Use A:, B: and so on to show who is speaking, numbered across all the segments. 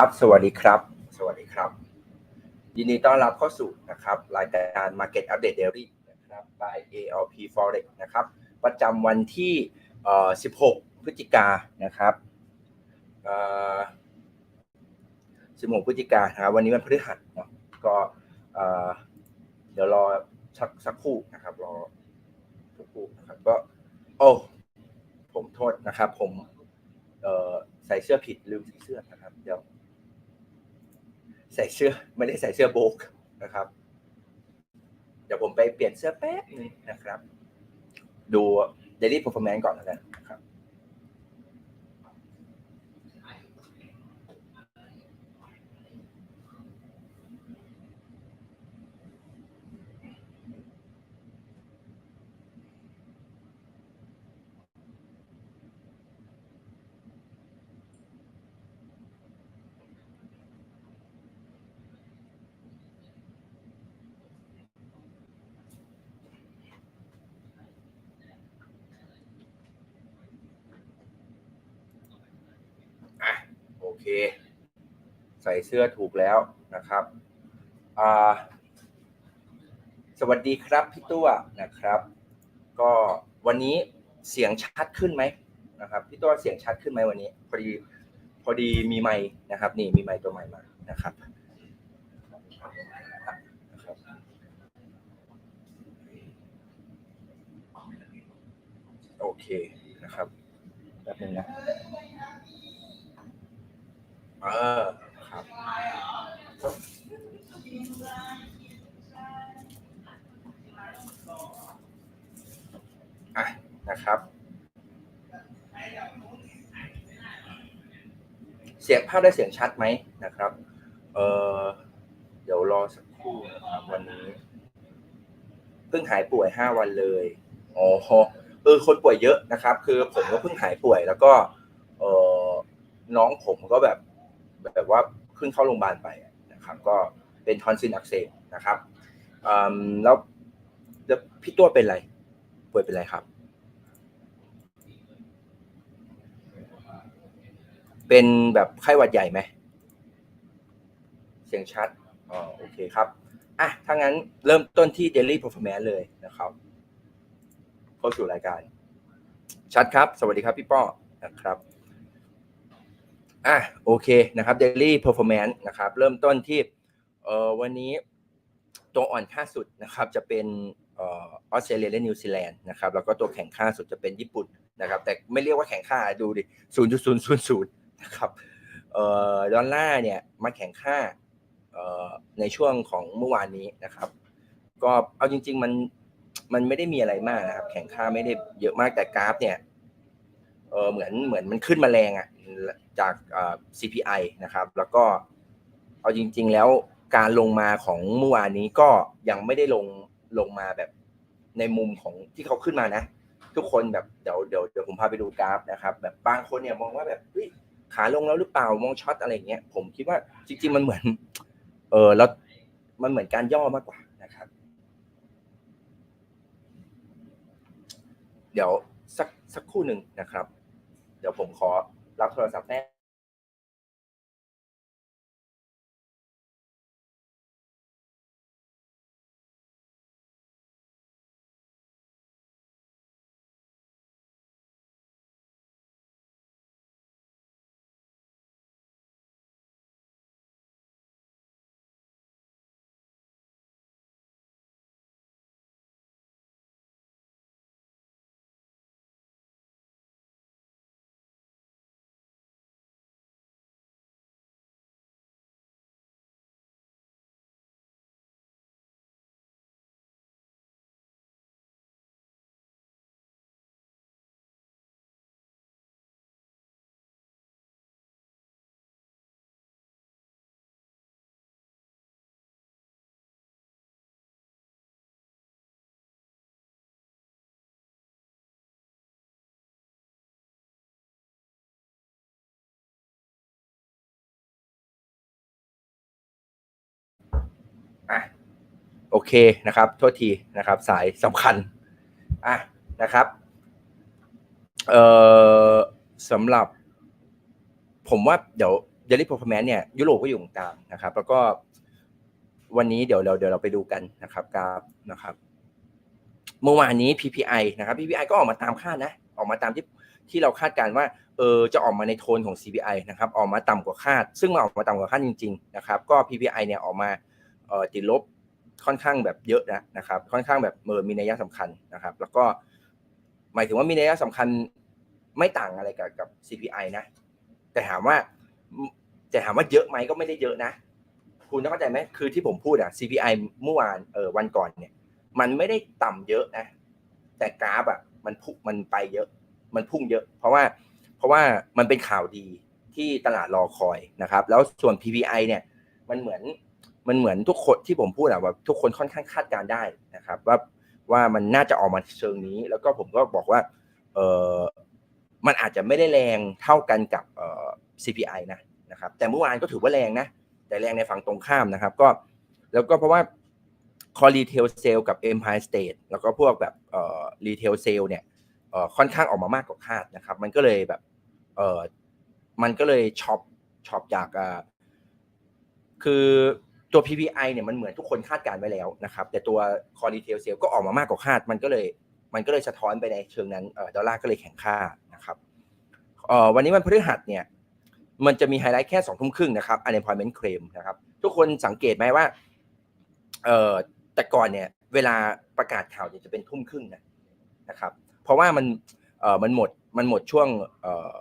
A: สวัสดีครับ สวัสดีครับ สวัสดีครับ ยินดีต้อนรับเข้าสู่นะครับ รายการ Market Update Daily นะครับ by ALP Forex นะครับ ประจำวันที่เอ่อ16 พฤศจิกานะครับเอ่อ16 พฤศจิกานะครับวันนี้วันพฤหัสเนาะก็เอ่อเดี๋ยวรอสักสักครู่นะครับ รอสักครู่นะครับก็โอ้ผมโทษนะครับ ผมเอ่อใส่เสื้อผิดลืมใส่เสื้อนะครับ เดี๋ยว ส่เสื้อไม่ได้ใส่เสื้อโบกนะครับ เดี๋ยวผมไปเปลี่ยนเสื้อแป๊บนึงนะครับ ดู daily performance ก่อนแล้วกันนะครับ อะโอ เค ใส่เสื้อถูกแล้วนะครับสวัสดีครับพี่ตัวนะครับ ก็วันนี้เสียงชัดขึ้นไหมนะครับพี่ตัวเสียงชัดขึ้นไหมวันนี้พอดีพอดีมีไมค์นะครับ นี่มีไมค์ตัวใหม่มานะครับนะครับโอเคนะครับแป๊บนึงนะ เออครับอะนะครับ เสียงภาพได้เสียงชัดไหมนะครับ เออเดี๋ยวรอสักครู่นะครับวันนี้เพิ่งหายป่วยห้าวันเลยอ๋อเออคนป่วยเยอะนะครับ คือผมก็เพิ่งหายป่วยแล้วก็ เออน้องผมก็แบบ แบบว่าเพิ่งเข้าโรงพยาบาลไปนะครับ ก็เป็นทอนซิลอักเสบนะครับแล้วแล้วพี่ตัวเป็นไรป่วยเป็นไรครับ เป็นแบบไข้หวัดใหญ่ไหมเสียงชัดอ๋อโอเคครับอะถ้างั้นเริ่มต้นที่ Daily Performance เลยนะครับเข้าสู่รายการ ชัดครับ สวัสดีครับพี่ป้อนะครับ อะโอเคนะครับ Daily Performance นะครับ เริ่มต้นที่เอ่อวันนี้ตัวอ่อนค่าสุดนะครับจะเป็นออสเตรเลียและนิวซีแลนด์นะครับแล้วก็ตัวแข็งค่าสุดจะเป็นญี่ปุ่นนะครับ แต่ไม่เรียกว่าแข็งค่าดูดิ0.000นะครับเอ่อดอลลาร์เนี่ยมาแข็งค่าเอ่อในช่วงของเมื่อวานนี้นะครับ ก็เอาจริง ๆ มันมันไม่ได้มีอะไรมากนะครับ แข็งค่าไม่ได้เยอะมากแต่กราฟเนี่ย เออเหมือนเหมือนมันขึ้นมาแรงอะจากเอ่อ CPI นะครับ แล้วก็เอาจริง ๆ แล้วการลงมาของเมื่อวานนี้ก็ยังไม่ได้ลงลงมาแบบในมุมของที่เขาขึ้นมานะ ทุกคนแบบเดี๋ยวเดี๋ยวเดี๋ยวผมพาไปดูกราฟนะครับ แบบบางคนเนี่ยมองว่าแบบเฮ้ยขาลงแล้วหรือเปล่ามองช็อตอะไรเงี้ยผมคิดว่าจริง ๆ มันเหมือน เออแล้วมันเหมือนการย่อมากกว่านะครับ เดี๋ยวสักสักครู่หนึ่งนะครับ เดี๋ยวผมขอรับโทรศัพท์แป๊ โอเคนะครับ โทษทีนะครับ สายสำคัญอะนะครับเอ่อสำหรับ ผมว่าเดี๋ยว daily performance เนี่ยยุโรปก็อยู่ตรงกลางนะครับ แล้วก็วันนี้เดี๋ยวเราเดี๋ยวเราไปดูกันนะครับกราฟนะครับ เมื่อวานนี้ PPI นะครับ PPI ก็ออกมาตามคาดนะ ออกมาตามที่ที่เราคาดการณ์ว่าเออจะออกมาในโทนของ CPI นะครับ ออกมาต่ำกว่าคาด ซึ่งมันออกมาต่ำกว่าคาดจริง ๆ นะครับ ก็ PPI เนี่ยออกมาเออติดลบ ค่อนข้างแบบเยอะนะนะครับ ค่อนข้างแบบเออมีนัยสำคัญนะครับ แล้วก็หมายถึงว่ามีนัยสำคัญไม่ต่างอะไรกับกับ CPI นะ แต่ถามว่าจะถามว่าเยอะไหมก็ไม่ได้เยอะนะ คุณต้องเข้าใจไหมคือที่ผมพูดอะ CPI เมื่อวานเออวันก่อนเนี่ย มันไม่ได้ต่ำเยอะนะ แต่กราฟอะมันพุ่งมันไปเยอะ มันพุ่งเยอะ เพราะว่าเพราะว่ามันเป็นข่าวดีที่ตลาดรอคอยนะครับ แล้วส่วน PPI เนี่ย มันเหมือน มันเหมือนทุกคนที่ผมพูดอะว่าทุกคนค่อนข้างคาดการได้นะครับ ว่าว่ามันน่าจะออกมาเชิงนี้ แล้วก็ผมก็บอกว่าเออมันอาจจะไม่ได้แรงเท่ากันกับเออ CPI นะนะครับ แต่เมื่อวานก็ถือว่าแรงนะ แต่แรงในฝั่งตรงข้ามนะครับ ก็แล้วก็เพราะว่าคอรีเทลเซลกับ Empire State แล้วก็พวกแบบเอ่อรีเทลเซลเนี่ยเอ่อค่อนข้างออกมามากกว่าคาดนะครับ มันก็เลยแบบเอ่อมันก็เลยช็อปช็อปจากอ่าคือ ตัว PPI เนี่ยมันเหมือนทุกคนคาดการไว้แล้วนะครับ แต่ตัวคอรีเทลเซลก็ออกมามากกว่าคาด มันก็เลยมันก็เลยสะท้อนไปในเชิงนั้นออดอลลาร์ก็เลยแข็งค่านะครับออวันนี้วันพฤหัสเนี่ยมันจะมีไฮไลท์แค่สองทุ่มครึ่งนะครับ unemployment claim นะครับ ทุกคนสังเกตไหมว่าเอ่อแต่ก่อนเนี่ย เวลาประกาศข่าวเนี่ยจะเป็นทุ่มครึ่งนะนะครับ เพราะว่ามันเอ่อมันหมดมันหมดช่วงเอ่อ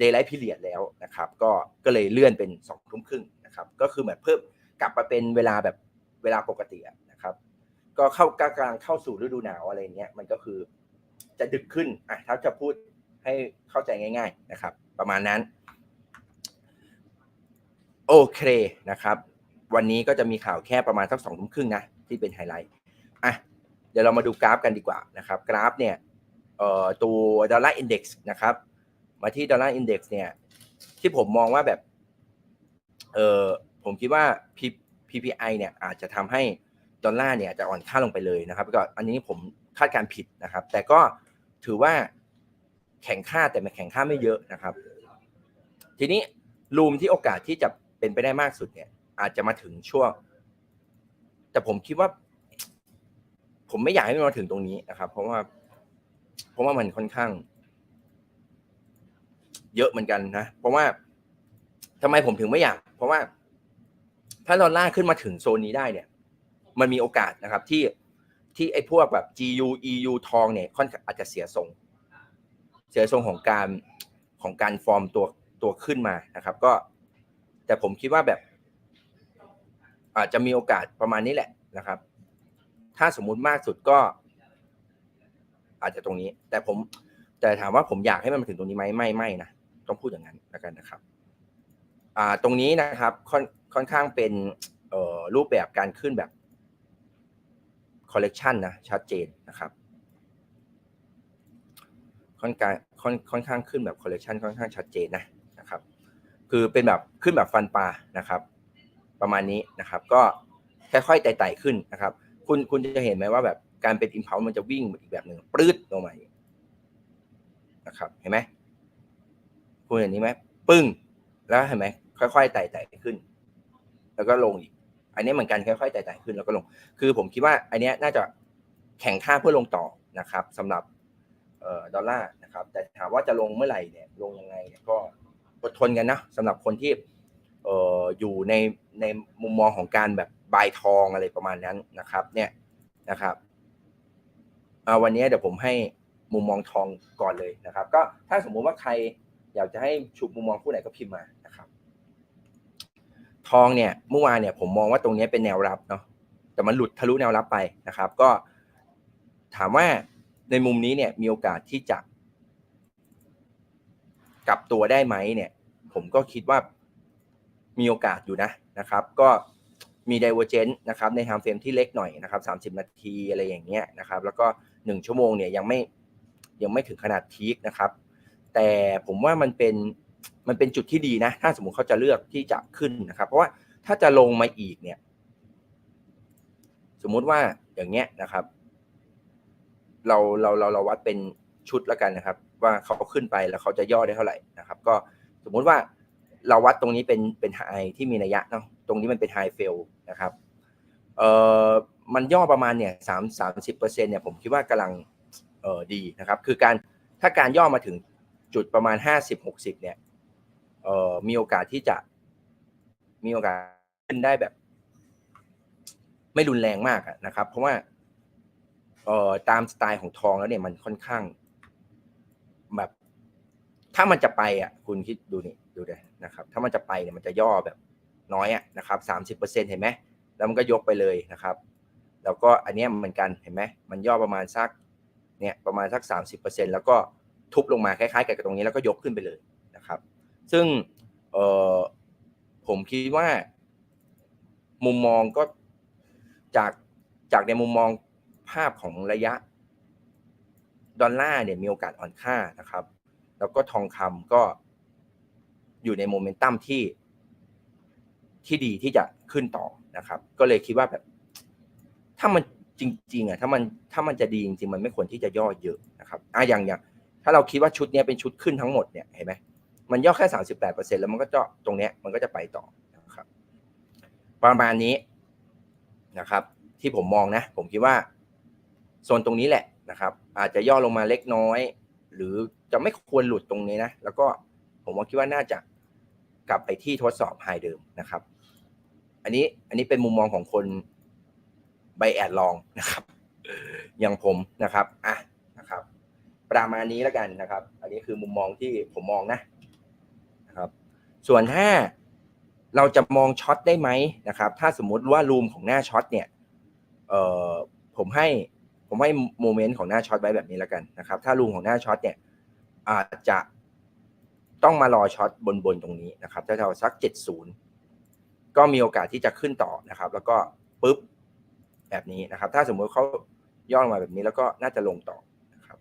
A: daylight period แล้วนะครับ ก็ก็เลยเลื่อนเป็นสองทุ่มครึ่งนะครับ ก็คือเหมือนเพิ่ม กลับมาเป็นเวลาแบบเวลาปกติะนะครับ ก็เข้ากลางเข้าสู่ฤดูหนาวอะไรเงี้ยมันก็คือจะดึกขึ้นอะถ้าจะพูดให้เข้าใจง่าย ๆนะครับ ประมาณนั้น โอเคนะครับ วันนี้ก็จะมีข่าวแค่ประมาณสักสองทุ่มครึ่งนะที่เป็นไฮไลท์อะเดี๋ยวเรามาดูกราฟกันดีกว่านะครับ กราฟเนี่ยเอ่อตัวดอลลาร์อินเด็กซ์นะครับ มาที่ดอลลาร์อินเด็กซ์เนี่ย ที่ผมมองว่าแบบ เออ ผมคิดว่า PPI เนี่ยอาจจะทำให้ดอลลาร์เนี่ยจะอ่อนค่าลงไปเลยนะครับก็อันนี้ผมคาดการณ์ผิดนะครับ แต่ก็ถือว่าแข็งค่าแต่ไม่แข็งค่าไม่เยอะนะครับ ทีนี้รูมที่โอกาสที่จะเป็นไปได้มากสุดเนี่ย อาจจะมาถึงช่วง แต่ผมคิดว่า ผมไม่อยากให้มันมาถึงตรงนี้นะครับ เพราะว่าเพราะว่ามันค่อนข้าง เยอะเหมือนกันนะเพราะว่าทำไมผมถึงไม่อยาก เพราะว่า ถ้าดอลลาร์ขึ้นมาถึงโซนนี้ได้เนี่ย มันมีโอกาสนะครับที่ที่ไอ้พวกแบบ GU EU ทองเนี่ยค่อนข้างอาจจะเสียทรง เสียทรงของการของการฟอร์มตัวตัวขึ้นมานะครับ ก็ แต่ผมคิดว่าแบบ อาจจะมีโอกาสประมาณนี้แหละนะครับ ถ้าสมมุติมากสุดก็ อาจจะตรงนี้ แต่ผม แต่ถามว่าผมอยากให้มันมาถึงตรงนี้ไหมไม่ไม่นะต้องพูดอย่างนั้นแล้วกันนะครับ อ่าตรงนี้นะครับ ค่อนข้างเป็นรูปแบบการขึ้นแบบคอลเลกชันนะชัดเจนนะครับ ค่อนข้างค่อนค่อนข้างขึ้นแบบคอลเลกชันค่อนข้างชัดเจนนะนะครับ คือเป็นแบบขึ้นแบบฟันปลานะครับ ประมาณนี้นะครับ ก็ค่อยๆไต่ๆขึ้นนะครับ คุณคุณจะเห็นไหมว่าแบบการเป็นอิมพลมันจะวิ่งอีกแบบหนึ่งปลื้ดลงมาอย่างนี้นะครับ เห็นไหมคุณเห็นนี้ไหมปึ้ง แล้วเห็นไหมค่อยๆไต่ๆขึ้น แล้วก็ลงอีก อันนี้เหมือนกันค่อยๆไต่ๆขึ้นแล้วก็ลง คือผมคิดว่าอันนี้น่าจะแข่งค่าเพื่อลงต่อนะครับสำหรับออดอลลาร์นะครับ แต่ถามว่าจะลงเมื่อไหร่เนี่ยลงยังไงเนี่ยก็อดทนกันนะสำหรับคนที่ออยู่ในในมุมมองของการแบบบายทองอะไรประมาณนั้นนะครับ เนี่ยนะครับวันนี้เดี๋ยวผมให้มุมมองทองก่อนเลยนะครับ ก็ถ้าสมมุติว่าใครอยากจะให้ฉุกมุมมองผู้ไหนก็พิมพ์มา ทองเนี่ยเมื่อวานเนี่ยผมมองว่าตรงนี้เป็นแนวรับเนาะแต่มันหลุดทะลุแนวรับไปนะครับ ก็ถามว่าในมุมนี้เนี่ยมีโอกาสที่จะกลับตัวได้ไหมเนี่ย ผมก็คิดว่ามีโอกาสอยู่นะนะครับ ก็มี divergence นะครับใน time frame ที่เล็กหน่อยนะครับ 30 นาทีอะไรอย่างเงี้ยนะครับ แล้วก็ 1 ชั่วโมงเนี่ยยังไม่ยังไม่ถึงขนาดพีคนะครับ แต่ผมว่ามันเป็น มันเป็นจุดที่ดีนะ ถ้าสมมติเขาจะเลือกที่จะขึ้นนะครับ เพราะว่าถ้าจะลงมาอีกเนี่ย สมมุติว่าอย่างเงี้ยนะครับ เราเราเราเราวัดเป็นชุดแล้วกันนะครับ ว่าเขาขึ้นไปแล้วเขาจะย่อได้เท่าไหร่นะครับ ก็สมมุติว่าเราวัดตรงนี้เป็นเป็นไฮที่มีนัยยะเนาะตรงนี้มันเป็นไฮเฟลนะครับเอ่อมันย่อประมาณเนี่ยสามสามสิบเปอร์เซ็นเนี่ยผมคิดว่ากำลังเอ่อดีนะครับ คือการถ้าการย่อมาถึงจุดประมาณห้าสิบหกสิบเนี่ย เอ่อมีโอกาสที่จะ มีโอกาสขึ้นได้แบบ ไม่รุนแรงมากนะครับ เพราะว่าเอ่อตามสไตล์ของทองแล้วเนี่ยมันค่อนข้าง แบบ ถ้ามันจะไปอะ คุณคิดดูนี่ดูเลยนะครับ ถ้ามันจะไปเนี่ยมันจะย่อแบบน้อยอะนะครับสามสิบเปอร์เซ็นเห็นไหมแล้วมันก็ยกไปเลยนะครับ แล้วก็อันนี้เหมือนกันเห็นไหมมันย่อประมาณสักเนี่ยประมาณสักสามสิบเปอร์เซ็นแล้วก็ทุบลงมาคล้ายๆ กับตรงนี้แล้วก็ยกขึ้นไปเลย ซึ่งเออผมคิดว่ามุมมองก็จากจากในมุมมองภาพของระยะ ดอลลาร์เนี่ยมีโอกาสอ่อนค่านะครับ แล้วก็ทองคำก็อยู่ในโมเมนตัมที่ที่ดีที่จะขึ้นต่อนะครับ ก็เลยคิดว่าแบบ ถ้ามันจริง ๆอะถ้ามันถ้ามันจะดีจริงๆมันไม่ควรที่จะย่อเยอะนะครับอะอย่างอย่างถ้าเราคิดว่าชุดนี้เป็นชุดขึ้นทั้งหมดเนี่ยเห็นไหม มันย่อแค่สามสิบแปดเปอร์เซ็นแล้วมันก็จะตรงเนี้ยมันก็จะไปต่อนะครับ ประมาณนี้นะครับ ที่ผมมองนะ ผมคิดว่าโซนตรงนี้แหละนะครับ อาจจะย่อลงมาเล็กน้อย หรือจะไม่ควรหลุดตรงนี้นะ แล้วก็ผมว่าคิดว่าน่าจะกลับไปที่ทดสอบไฮเดิมนะครับ อันนี้อันนี้เป็นมุมมองของคนใบแอดลองนะครับ อย่างผมนะครับอะนะครับ ประมาณนี้แล้วกันนะครับ อันนี้คือมุมมองที่ผมมองนะ ส่วนถ้าเราจะมองช็อตได้ไหมนะครับ ถ้าสมมติว่ารูมของหน้าช็อตเนี่ยเอ่อผมให้ผมให้โมเมนต์ของหน้าช็อตไว้แบบนี้แล้วกันนะครับ ถ้ารูมของหน้าช็อตเนี่ยอาจจะต้องมารอช็อตบนบนตรงนี้นะครับถ้าเราสัก 70 ก็มีโอกาสที่จะขึ้นต่อนะครับ แล้วก็ปุ๊บแบบนี้นะครับ ถ้าสมมุติเขาย่อลงมาแบบนี้แล้วก็น่าจะลงต่อนะครับ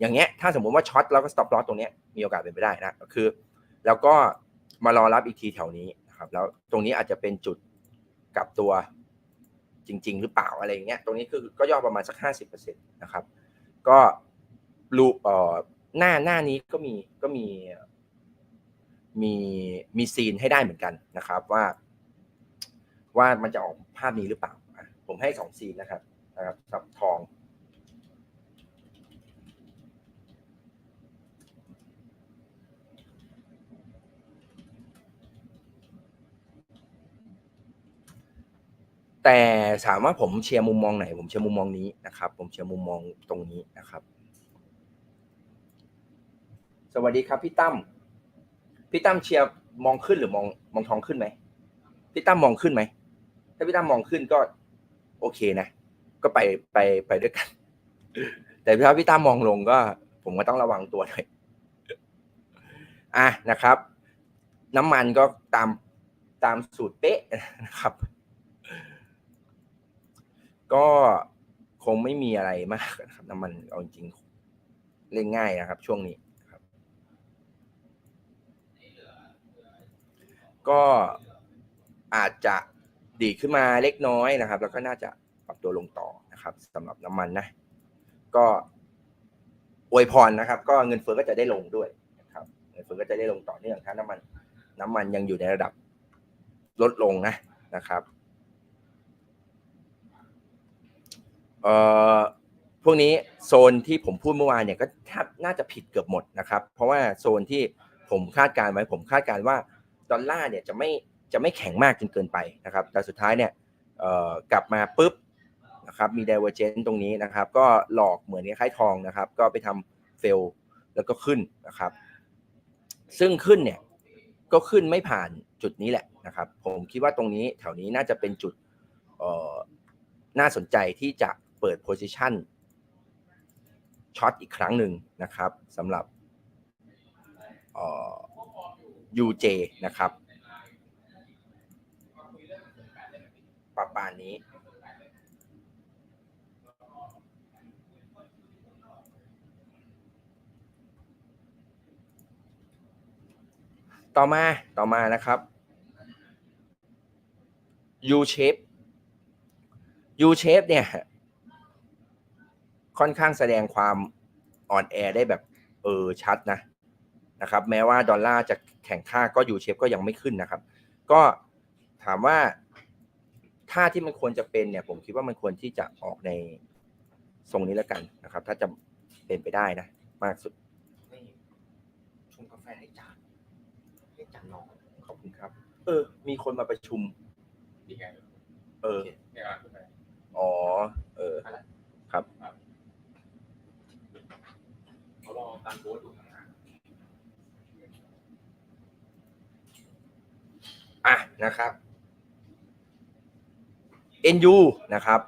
A: อย่างเงี้ยถ้าสมมุติว่าช็อตแล้วก็ stop loss ตรงเนี้ยมีโอกาสเป็นไปได้นะคือ แล้วก็ มารอรับอีกทีแถวนี้นะครับ แล้วตรงนี้อาจจะเป็นจุดกลับตัวจริง ๆ หรือเปล่าอะไรอย่างเงี้ยตรงนี้คือก็ย่อประมาณสักห้าสิบเปอร์เซ็นตนะครับ ก็รูปเอ่อหน้าหน้านี้ก็มีก็มีมีมีซีนให้ได้เหมือนกันนะครับว่า ว่ามันจะออกภาพนี้หรือเปล่า ผมให้สองซีนนะครับนะครับสำหรับทอง แต่ถามว่าผมเชียร์มุมมองไหน ผมเชียร์มุมมองนี้นะครับ ผมเชียร์มุมมองตรงนี้นะครับ สวัสดีครับพี่ตั้มพี่ตั้มเชียร์มองขึ้นหรือมองมองทองขึ้นไหมพี่ตั้มมองขึ้นไหมถ้าพี่ตั้มมองขึ้นก็ โอเคนะ ก็ไปไปไปด้วยกัน แต่ถ้าพี่ตั้มมองลงก็ ผมก็ต้องระวังตัวหน่อยอะนะครับ น้ำมันก็ตามตามสูตรเป๊ะนะครับ ก็คงไม่มีอะไรมากนะครับน้ำมันเอาจริงๆเล่นง่ายนะครับ ช่วงนี้ครับ ก็อาจจะดีขึ้นมาเล็กน้อยนะครับ แล้วก็น่าจะปรับตัวลงต่อนะครับสำหรับน้ำมันนะ ก็อวยพรนะครับ ก็เงินเฟ้อก็จะได้ลงด้วยนะครับ เงินเฟ้อก็จะได้ลงต่อเนื่องถ้าน้ำมัน น้ำมันยังอยู่ในระดับลดลงนะนะครับ เอ่อพวกนี้โซนที่ผมพูดเมื่อวานเนี่ยก็แทบน่าจะผิดเกือบหมดนะครับ เพราะว่าโซนที่ผมคาดการไว้ ผมคาดการว่าดอลลาร์เนี่ยจะไม่จะไม่แข็งมากจนเกินไปนะครับ แต่สุดท้ายเนี่ยเอ่อกลับมาปุ๊บนะครับมี divergence ตรงนี้นะครับ ก็หลอกเหมือนคล้ายทองนะครับ ก็ไปทำเฟลแล้วก็ขึ้นนะครับ ซึ่งขึ้นเนี่ยก็ขึ้นไม่ผ่านจุดนี้แหละนะครับ ผมคิดว่าตรงนี้แถวนี้น่าจะเป็นจุดเอ่อน่าสนใจที่จะ เปิด position ช็อตอีกครั้งหนึ่งนะครับสำหรับ UJ นะครับ ประมาณนี้ ต่อมาต่อมานะครับ U shape U shape เนี่ย ค่อนข้างแสดงความอ่อนแอได้แบบเออชัดนะนะครับแม้ว่าดอลลาร์จะแข่งค่าก็ยูเชฟก็ยังไม่ขึ้นนะครับ ก็ถามว่าท่าที่มันควรจะเป็นเนี่ย ผมคิดว่ามันควรที่จะออกในทรงนี้แล้วกันนะครับ ถ้าจะเป็นไปได้นะ มากสุด
B: นี่ชงกาแฟให้จานให้จานน้อง
A: ขอบคุณครับ เออ มีคนมาประชุม
C: ดีไง
A: เออ
C: เนี่ยอ่านขึ้นไป
A: อ๋อ เออ ครับ
C: เขารอตามโค้ดอยู่ข้างหน้า
A: อะนะครับ NU นะครับ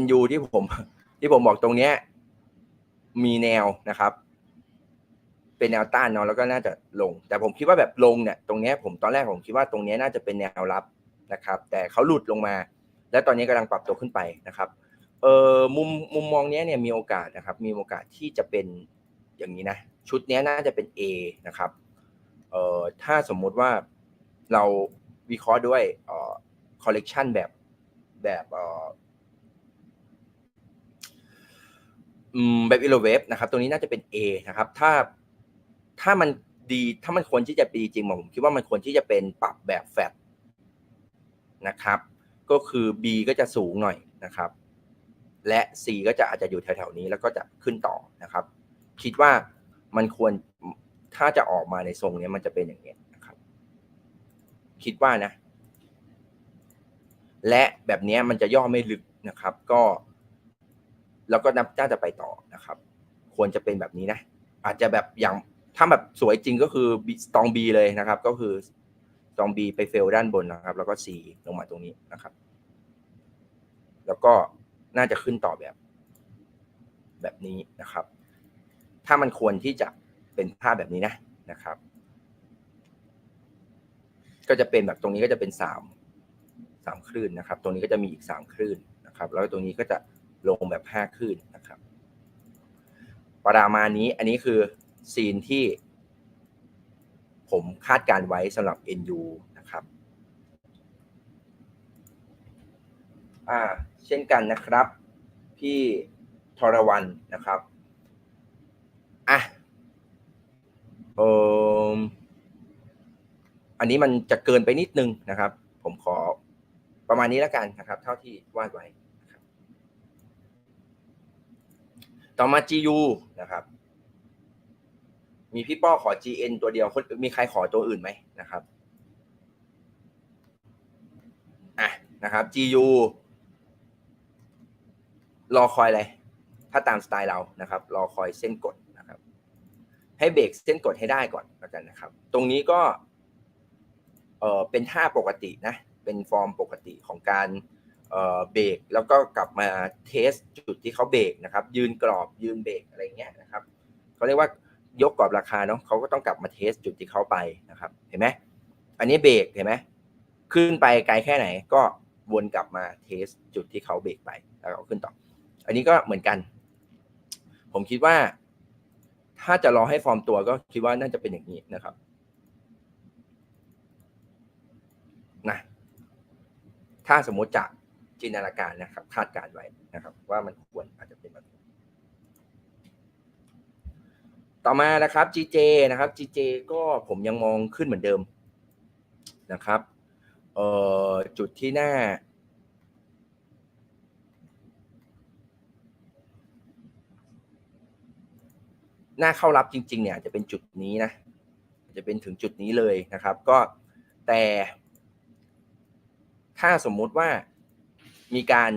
A: NU ที่ผมที่ผมบอกตรงเนี้ยมีแนวนะครับ เป็นแนวต้านเนาะแล้วก็น่าจะลง แต่ผมคิดว่าแบบลงเนี่ยตรงเนี้ยผมตอนแรกผมคิดว่าตรงเนี้ยน่าจะเป็นแนวรับนะครับ แต่เขาหลุดลงมา แล้วตอนนี้กำลังปรับตัวขึ้นไปนะครับเอ่อมุมมุมมองเนี้ยเนี่ยมีโอกาสนะครับ มีโอกาสที่จะเป็น อย่างนี้นะ ชุดนี้น่าจะเป็น A นะครับเอ่อถ้าสมมุติว่าเราวิเคราะห์ด้วยเอ่อคอลเลกชันแบบแบบเอ่อืมแบบอิโลเวฟนะครับตรงนี้น่าจะเป็น A นะครับ ถ้าถ้ามันดีถ้ามันควรที่จะดีจริงผมคิดว่ามันควรที่จะเป็นปรับแบบแฟบนะครับ ก็คือ B ก็จะสูงหน่อยนะครับ และ C ก็จะอาจจะอยู่แถวๆนี้แล้วก็จะขึ้นต่อนะครับ คิดว่ามันควรถ้าจะออกมาในทรงเนี้ยมันจะเป็นอย่างนี้ยนะครับ คิดว่านะ และแบบนี้มันจะย่อไม่ลึกนะครับ ก็แล้วก็นับน่าจะไปต่อนะครับ ควรจะเป็นแบบนี้นะ อาจจะแบบอย่างถ้าแบบสวยจริงก็คือตองบีเลยนะครับ ก็คือตองบีไปเฟลด้านบนนะครับ แล้วก็ C ลงมาตรงนี้นะครับ แล้วก็น่าจะขึ้นต่อแบบ แบบนี้นะครับ ถ้ามันควรที่จะเป็นภาพแบบนี้นะนะครับ ก็จะเป็นแบบตรงนี้ก็จะเป็นสามสามคลื่นนะครับ ตรงนี้ก็จะมีอีกสามคลื่นนะครับ แล้วตรงนี้ก็จะลงแบบห้าคลื่นนะครับประมาณนี้อันนี้คือซีนที่ผมคาดการไว้สำหรับ NU นะครับ อ่า เช่นกันนะครับ พี่ทรวันนะครับ อะ เอออันนี้มันจะเกินไปนิดนึงนะครับ ผมขอประมาณนี้แล้วกันนะครับ เท่าที่วาดไว้ต่อมา GU นะครับ มีพี่ป้อขอ GN ตัวเดียวคนมีใครขอตัวอื่นไหมนะครับอะนะครับ GU รอคอยอะไร ถ้าตามสไตล์เรานะครับ รอคอยเส้นกด ให้เบรกเส้นกดให้ได้ก่อนแล้วกันนะครับ ตรงนี้ก็เออเป็นท่าปกตินะ เป็นฟอร์มปกติของการเออเบรกแล้วก็กลับมาเทสจุดที่เขาเบรกนะครับ ยืนกรอบยืนเบรกอะไรเงี้ยนะครับเขาเรียกว่ายกกรอบราคาเนาะเขาก็ต้องกลับมาเทสจุดที่เขาไปนะครับ เห็นไหมอันนี้เบรกเห็นไหมขึ้นไปไกลแค่ไหนก็วนกลับมาเทสจุดที่เขาเบรกไปแล้วก็ขึ้นต่อ อันนี้ก็เหมือนกัน ผมคิดว่า ถ้าจะรอให้ฟอร์มตัวก็คิดว่าน่าจะเป็นอย่างนี้นะครับนะถ้าสมมติจะจินตนาการนะครับ คาดการณ์ไว้นะครับ ว่ามันควรอาจจะเป็นแบบนี้ต่อมานะครับ GJ นะครับ GJ ก็ผมยังมองขึ้นเหมือนเดิมนะครับเอ่อจุดที่หน้า หน้าเข้ารับจริง ๆ เนี่ยจะเป็นจุดนี้นะจจะเป็นถึงจุดนี้เลยนะครับ ก็แต่ถ้าสมมุติว่ามีการ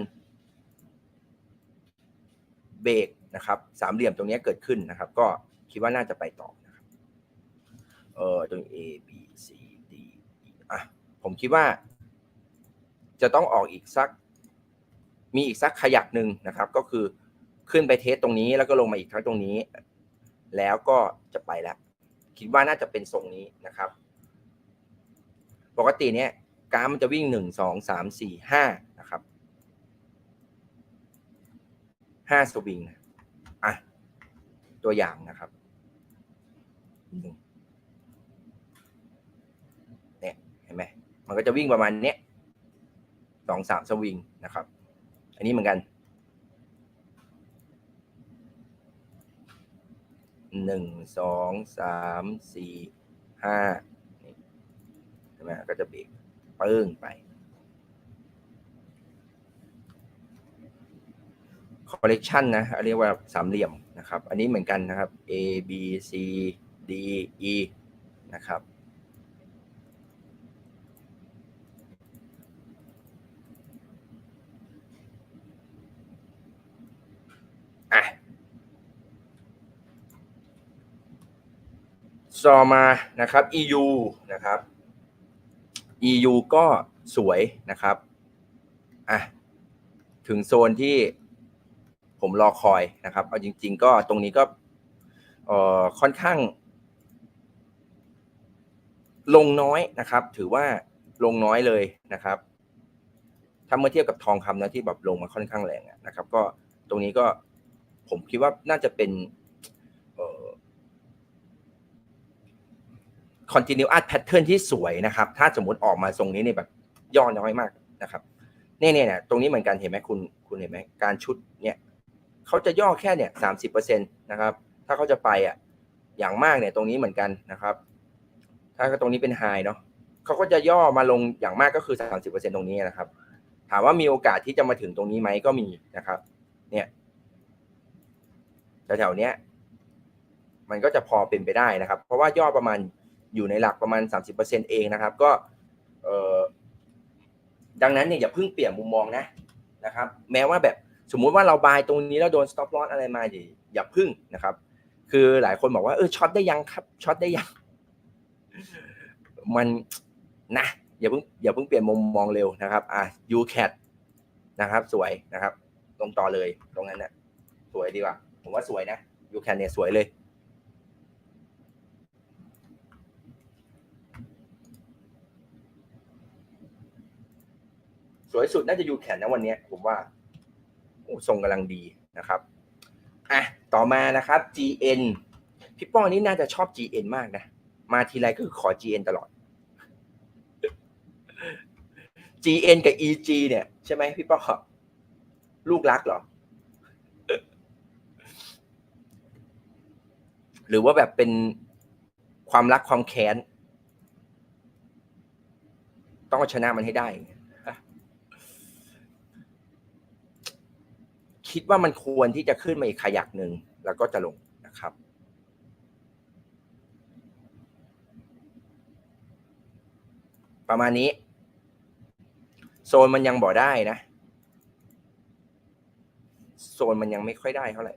A: เบรกนะครับ สามเหลี่ยมตรงนี้เกิดขึ้นนะครับ ก็คิดว่าน่าจะไปต่อนะครับเออตรง A B C D E อะผมคิดว่า จะต้องออกอีกสัก มีอีกสักขยักหนึ่งนะครับ ก็คือขึ้นไปเทสตรงนี้แล้วก็ลงมาอีกครั้งตรงนี้ แล้วก็จะไปแล้ว คิดว่าน่าจะเป็นทรงนี้นะครับ ปกติเนี้ยกราฟมันจะวิ่งหนึ่งสองสามสี่ห้านะครับห้าสวิงนะอะตัวอย่างนะครับเนี่ยเห็นไหมมันก็จะวิ่งประมาณเนี้ยสองสามสวิงนะครับ อันนี้เหมือนกัน หนึ่งสองสามสี่ห้าใช่ไหมก็จะเบรกปึ้งไปคอลเลกชันนะเรียกว่าสามเหลี่ยมนะครับ อันนี้เหมือนกันนะครับ A B C D E นะครับ อะ ต่อมานะครับ EU นะครับ EU ก็สวยนะครับอะถึงโซนที่ผมรอคอยนะครับ เอาจริง ๆ ก็ตรงนี้ก็เอ่อค่อนข้าง ลงน้อยนะครับ ถือว่าลงน้อยเลยนะครับ ถ้าเมื่อเทียบกับทองคำนะที่แบบลงมาค่อนข้างแรงนะครับ ก็ตรงนี้ก็ผมคิดว่าน่าจะเป็นเอ่อ continuous pattern ที่สวยนะครับ ถ้าสมมติออกมาทรงนี้เนี่ยแบบย่อน้อยมากนะครับเนี่ยเนี่ยเนี่ยตรงนี้เหมือนกันเห็นไหมคุณคุณเห็นไหมการชุดเนี่ยเขาจะย่อแค่เนี่ยสามสิบเปอร์เซ็นตนะครับ ถ้าเขาจะไปอะอย่างมากเนี่ยตรงนี้เหมือนกันนะครับ ถ้าตรงนี้เป็นไฮเนาะเขาก็จะย่อมาลงอย่างมากก็คือสามสิบเปอร์เซ็นตรงนี้นะครับ ถามว่ามีโอกาสที่จะมาถึงตรงนี้ไหมก็มีนะครับ เนี่ยแถวๆเนี้ยมันก็จะพอเป็นไปได้นะครับ เพราะว่าย่อประมาณ อยู่ในหลักประมาณ 30%เองนะครับ ก็ดังนั้นเนี่ยอย่าเพิ่งเปลี่ยนมุมมองนะนะครับ แม้ว่าแบบสมมุติว่าเราบายตรงนี้แล้วโดน stop loss อะไรมาอย่าอย่าพึ่งนะครับ คือหลายคนบอกว่าเออช็อตได้ยังครับช็อตได้ยัง มันนะอย่าเพิ่งอย่าเพิ่งเปลี่ยนมุมมองเร็วนะครับอะ u cat นะครับ สวยนะครับ ลงต่อเลยตรงนั้นนะสวยดีกว่า ผมว่าสวยนะ u cat เนี่ยสวยเลย สวยสุดน่าจะยูแขนนะวันนี้ผมว่าทรงกำลังดีนะครับอะต่อมานะครับ GN พี่ป้องนี่น่าจะชอบ GN มากนะ มาทีไรก็คือขอ GN ตลอด GN กับ EG เนี่ยใช่ไหมพี่ป้องลูกรักเหรอ หรือว่าแบบเป็นความรักความแค้น ต้องเอาชนะมันให้ได้ คิดว่ามันควรที่จะขึ้นมาอีกขยักหนึ่งแล้วก็จะลงนะครับประมาณนี้ โซนมันยังบ่ได้นะ โซนมันยังไม่ค่อยได้เท่าไหร่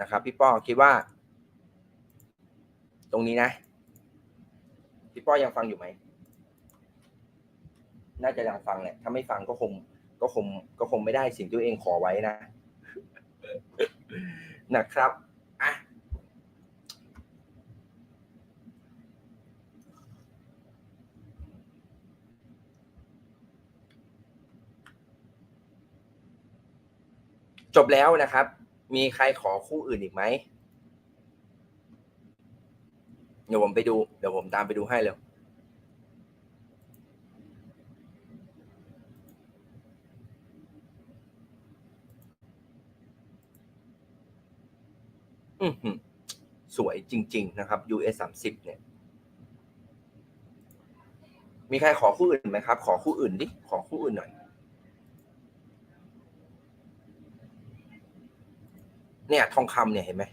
A: นะครับพี่ป้อคิดว่า ตรงนี้นะ พี่ป้อยังฟังอยู่ไหม น่าจะยังฟังแหละถ้าไม่ฟังก็คง ก็คงก็คงไม่ได้สิ่งที่ตัวเองขอไว้นะ นะครับอะจบแล้วนะครับ มีใครขอคู่อื่นอีกไหม เดี๋ยวผมไปดู เดี๋ยวผมตามไปดูให้เร็ว อือหือ สวยจริง ๆ นะครับ US สามสิบเนี่ย มีใครขอคู่อื่นไหมครับ ขอคู่อื่นดิ ขอคู่อื่นหน่อย เนี่ย ทองคำเนี่ยเห็นไหม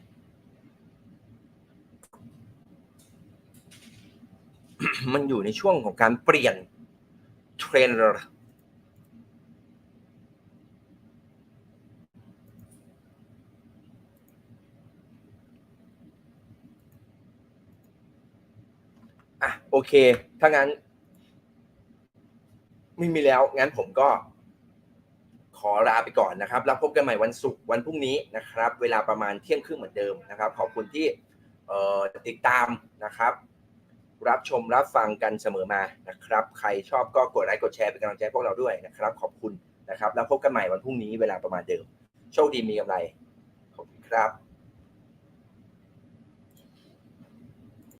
A: มันอยู่ในช่วงของการเปลี่ยนเทรนด์ โอเค ถ้างั้น ไม่มีแล้วงั้นผมก็ ขอลาไปก่อนนะครับแล้วพบกันใหม่วันศุกร์วันพรุ่งนี้นะครับ เวลาประมาณเที่ยงครึ่งเหมือนเดิมนะครับ ขอบคุณที่ติดตามนะครับ รับชมรับฟังกันเสมอมานะครับ ใครชอบก็กดไลค์กดแชร์เป็นกำลังใจพวกเราด้วยนะครับ ขอบคุณนะครับ แล้วพบกันใหม่วันพรุ่งนี้เวลาประมาณเดิม โชคดีมีกำไรขอบคุณครับ